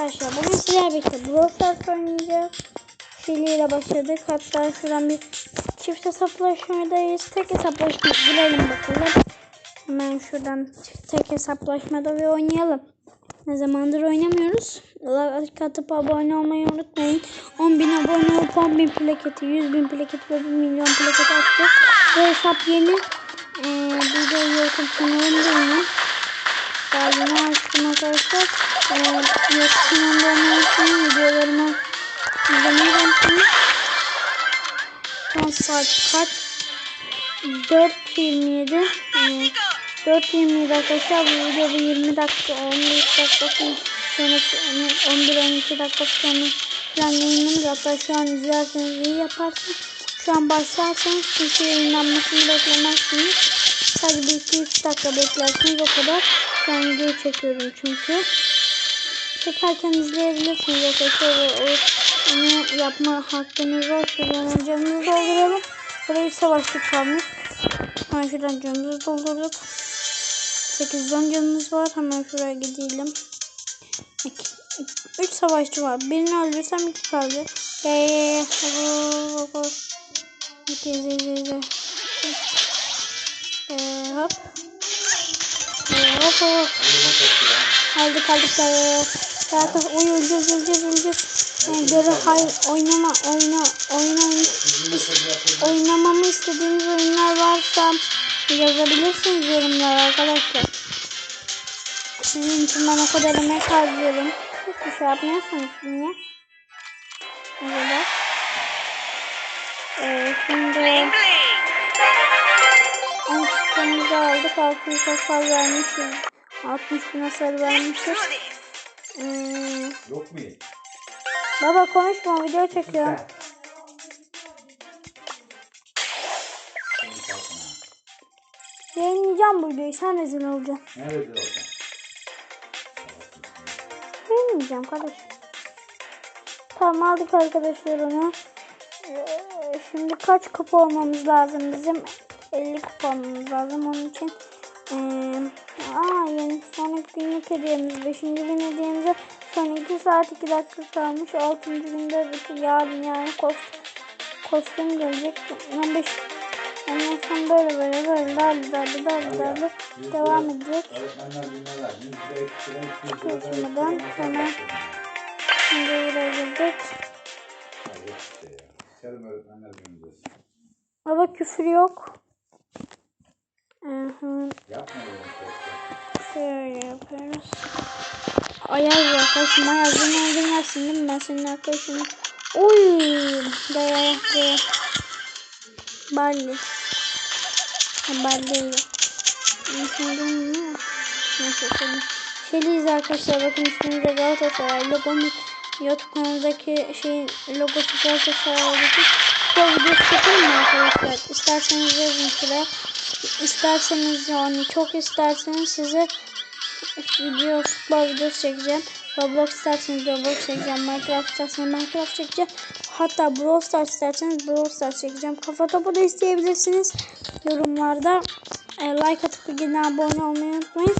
arkadaşlar bugün sizlerle birlikte Brawl oynayacağız. Şili ile başladık. Hatta şuradan bir çift hesaplaşmadayız. Tek hesaplaşma girelim bakalım. Hemen şuradan tek hesaplaşmada bir oynayalım. Ne zamandır oynamıyoruz. Like atıp abone olmayı unutmayın. 10.000 abone olup 10.000 plaketi, 100.000 plaketi ve 1 milyon plaketi atacağız. Bu hesap yeni. Ee, bir de YouTube kanalımda yine. Daha yeni açtım arkadaşlar. Ee, kanalımda olmayı. Videolarımı izlemeyi unutmayın. Saat kaç? 4.27. Ee, 4.27 arkadaşlar. Bu video bir 20 dakika, 15 dakika sonra 11-12 dakika sonra falan yayınlanır. Hatta şu an izlerseniz iyi yaparsınız. Şu an başlarsanız çünkü yayınlanmasını beklemezsiniz. Sadece bir 2-3 dakika beklersiniz o kadar. An video çekiyorum çünkü. Çekerken izleyebilirsiniz arkadaşlar. Onu yapma hakkınız var. Şuradan canımızı dolduralım. Burayı savaştık kalmış. Hemen şuradan canımızı doldurduk. 8 canımız var. Hemen şuraya gidelim. 3 savaşçı var. Birini öldürsem 2 kaldı. Gel gel gel. İki izle izle izle. Ee, hop. Ee, hop hop. Aldık aldık. Ee, Zaten oy öleceğiz öleceğiz öleceğiz. Göre hayır oynama oyna oyna oyna. Oynamamı istediğiniz oyunlar varsa yazabilirsiniz yorumlara arkadaşlar. Sizin için ben o kadar emek harcıyorum. Hiçbir şey yapmıyorsunuz niye? Böyle. Ee, şimdi 10 çıktığımızı aldık. 600 hasar vermişiz. 60 bin hasar vermişiz. Yok mu? baba konuşma video çekiyorum. Yayınlayacağım bu videoyu sen rezil olacaksın. Nerede oradan? Yayınlayacağım kardeş. Tamam aldık arkadaşlar onu. Ee, Şimdi kaç kupa olmamız lazım bizim? 50 kupa olmamız lazım onun için. Ee, aa yeni sonraki günlük hediyemiz 5. gün hediyemize son 2 saat 2 dakika kalmış. 6. günde bütün yarın yani kost, kostüm gelecek. 15 Ondan sonra böyle böyle böyle darlı darlı darlı darlı devam edecek. Hemen yapıyorlar. Şimdi buraya girdik. Baba küfür yok. Aha, şey. şöyle yapıyoruz. Ayaz arkadaşım Ayaz beni öldürmezsin değil mi? Ben senin arkadaşınım. Oy! Daya daya. Barley. Barley. Düşündüm mü? Neyse senin. Şeliyiz arkadaşlar. Bakın ismimize Galatasaray. Logomuz YouTube kanalındaki şeyin logosu Galatasaray'daki bu videosu çekelim mi arkadaşlar? İsterseniz yazın şuraya. İsterseniz yani çok isterseniz size video futbol videosu çekeceğim. Roblox isterseniz Roblox çekeceğim. Minecraft isterseniz Minecraft çekeceğim. Hatta Brawl Stars isterseniz Brawl Stars çekeceğim. Kafa topu da isteyebilirsiniz. Yorumlarda e, like atıp yine abone olmayı unutmayın.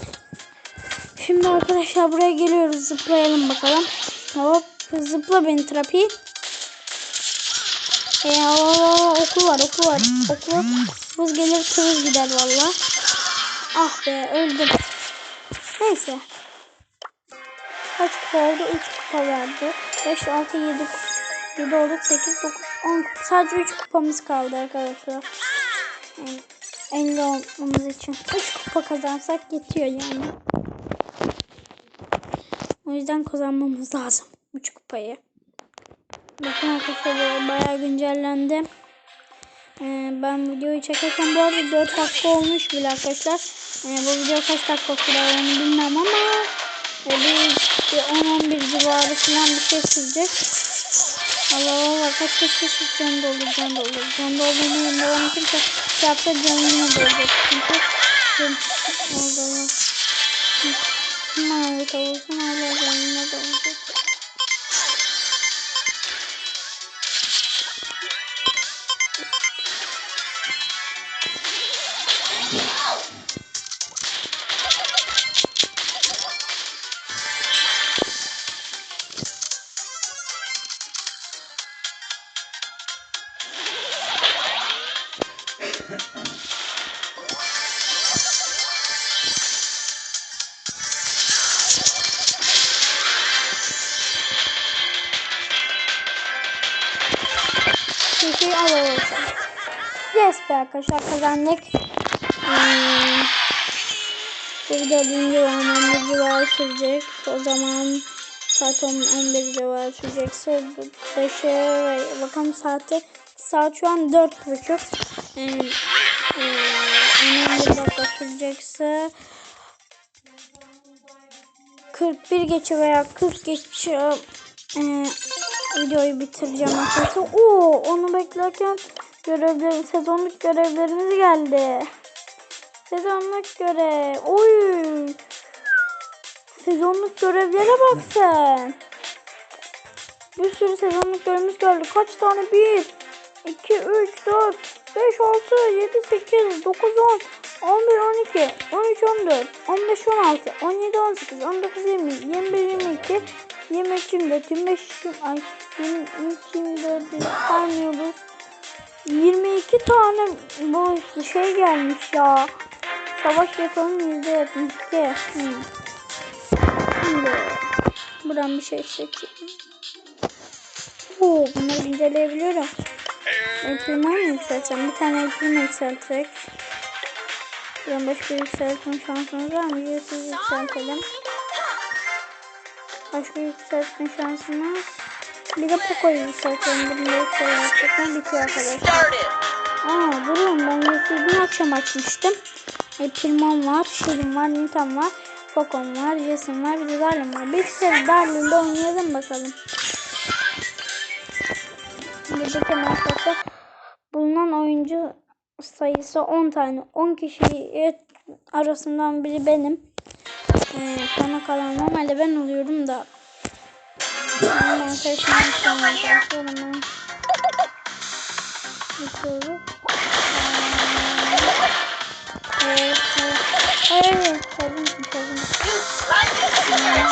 Şimdi arkadaşlar buraya geliyoruz. Zıplayalım bakalım. Hop zıpla beni trapi. E, aa, okul var okul var. Okul hız gelir tırız gider valla. Ah be öldüm. Neyse. Kaç kupa oldu? 3 kupa verdi. 5, 6, 7, 7 olduk. 8, 9, 10. Sadece 3 kupamız kaldı arkadaşlar. Yani 50 olmamız için. 3 kupa kazansak yetiyor yani. O yüzden kazanmamız lazım. 3 kupayı. Bakın arkadaşlar bayağı güncellendi. Ee, ben videoyu çekerken bu arada 4 dakika olmuş bile arkadaşlar. Ee, bu video kaç dakika onu bilmem ama e, bir, bir 10-11 civarı falan bir şey sürecek. Allah Allah kaç kaç kaç can doldur can doldur. Can doldurduğunu yanında bana kimse şey yapsa canını dolduracak. Çünkü can oldu. Mavi kavursun hala canına dolduracak. Bir şey alalım. Yes be arkadaşlar kazandık. Hmm. Bu video 1000 civarı 11 civarı sürecek. O zaman saat 10, 11 civarı sürecekse 5'e bakalım saati. Saat şu an 4.30. Yani, e, 11 dakika sürecekse 41 geçe veya 40 geçe e, videoyu bitireceğim arkadaşlar. Oo, onu beklerken görevlerin sezonluk görevlerimiz geldi. Sezonluk görev. Oy. Sezonluk görevlere bak sen. Bir sürü sezonluk görevimiz geldi. Kaç tane? 1, 2, 3, 4, 5, 6, 7, 8, 9, 10, 11, 12, 13, 14, 15, 16, 17, 18, 19, 20, 21, 22, 23, 24, 25, 20, ay, 23, 24 saymıyoruz. 22 tane bu şey gelmiş ya. Savaş yapalım %72. Hmm. Şimdi buradan bir şey seçeyim. Oo, bunları inceleyebiliyorum. Elpirman mı yükseltsem? Bir tane elpirman yükseltsek. Buradan başka yükseltme şansımız var mı? Ücretsiz yükseltelim. Başka yükseltme şansımız. Bir de Poco'yu yükseltelim. Bunu da yükseltelim. Bitiyor arkadaşlar. Aa durun ben YouTube'u dün akşam açmıştım. E, Pilmon var, Şirin var, Nitan var, Fokon var, Jason var, bir de Darlin var. Bir kere Darlin'de oynayalım bakalım. Şimdi tane arkadaşlar bulunan oyuncu sayısı 10 tane. 10 kişi arasından biri benim. Ee, sonra kalan normalde ben oluyorum da.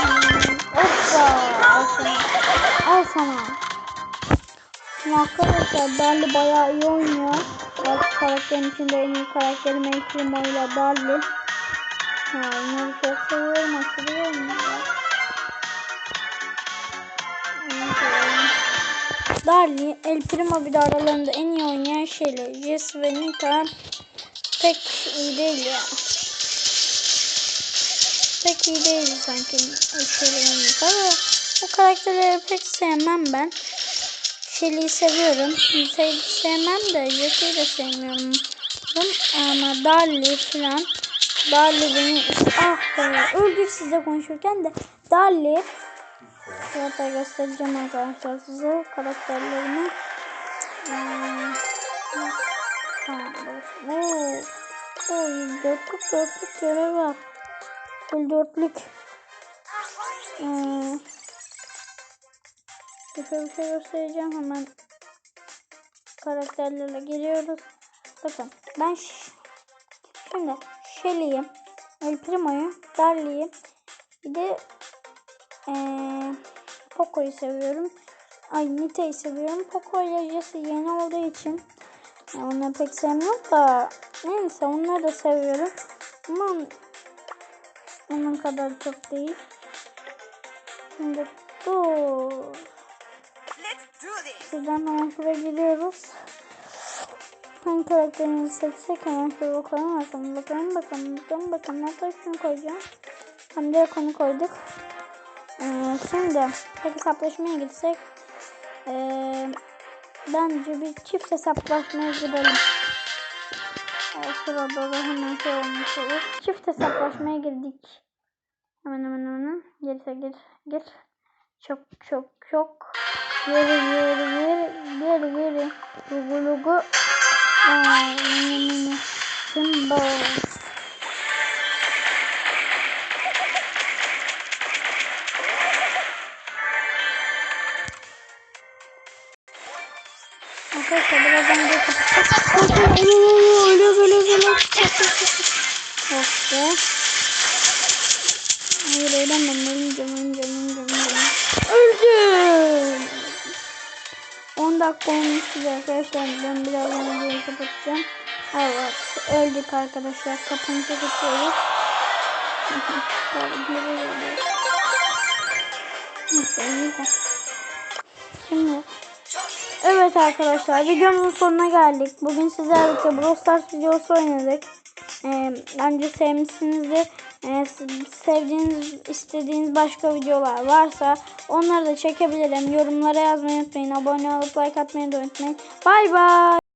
Çaldım. Hoppa, al sana. Al sana. Arkadaşlar Darli bayağı iyi oynuyor. Karakterin içinde en iyi karakterim Elprimo ile Darli. Ha, onları çok seviyorum, iyi oynuyorlar. Darli, El Primo bir de aralarında en iyi oynayan şeyler. Jess ve Nita pek iyi değil ya. Pek iyi değil sanki şeylerin ama o karakterleri pek sevmem ben. Shelly'yi seviyorum. Nita'yı sevmem de Jess'i de sevmiyorum. Ama Darli falan. Darli beni ah be öldük size konuşurken de Darli Hatta göstereceğim arkadaşlar size karakterlerimi. Hmm. Ha, Oo. Oo, dörtlük dörtlük görev var. Full dörtlük. Hmm. Şöyle bir şey göstereceğim hemen. Karakterlerle geliyoruz. Bakın ben şimdi Shelly'yi, El Primo'yu, Darly'yi bir de ee, Poco'yu seviyorum. Ay Nita'yı seviyorum. Poco ile Jesse yeni olduğu için yani onları pek sevmiyorum da neyse onları da seviyorum. Ama onun kadar çok değil. Şimdi dur. Şuradan şuraya giriyoruz. Hangi karakterimizi seçsek hemen şöyle bakalım bakalım bakalım bakalım bakalım hatta şunu koyacağım. Hem de konu koyduk. Ee, şimdi hesaplaşmaya gitsek ee, bence bir çift hesaplaşmaya girelim. O sırada da hemen şey olmuş olur. Çift hesaplaşmaya girdik. Hemen hemen hemen. Gerisi gir gir. Çok çok çok. Geri geri geri geri geri. Lugu lugu. Simba. Arkadaşlar birazdan bir kapatacağım. Ölüyor ölüyor ölüyor. Be. Hayır ölmeyeceğim ölmeyeceğim. Dakika olmuştu arkadaşlar. Ben birazdan videoyu kapatacağım. Evet öldük arkadaşlar. İyi de. Şimdi Evet arkadaşlar videomuzun sonuna geldik. Bugün sizlerle Brawl Stars videosu oynadık. Ee, bence sevmişsinizdir. Ee, sevdiğiniz, istediğiniz başka videolar varsa onları da çekebilirim. Yorumlara yazmayı unutmayın. Abone olup like atmayı da unutmayın. Bay bay.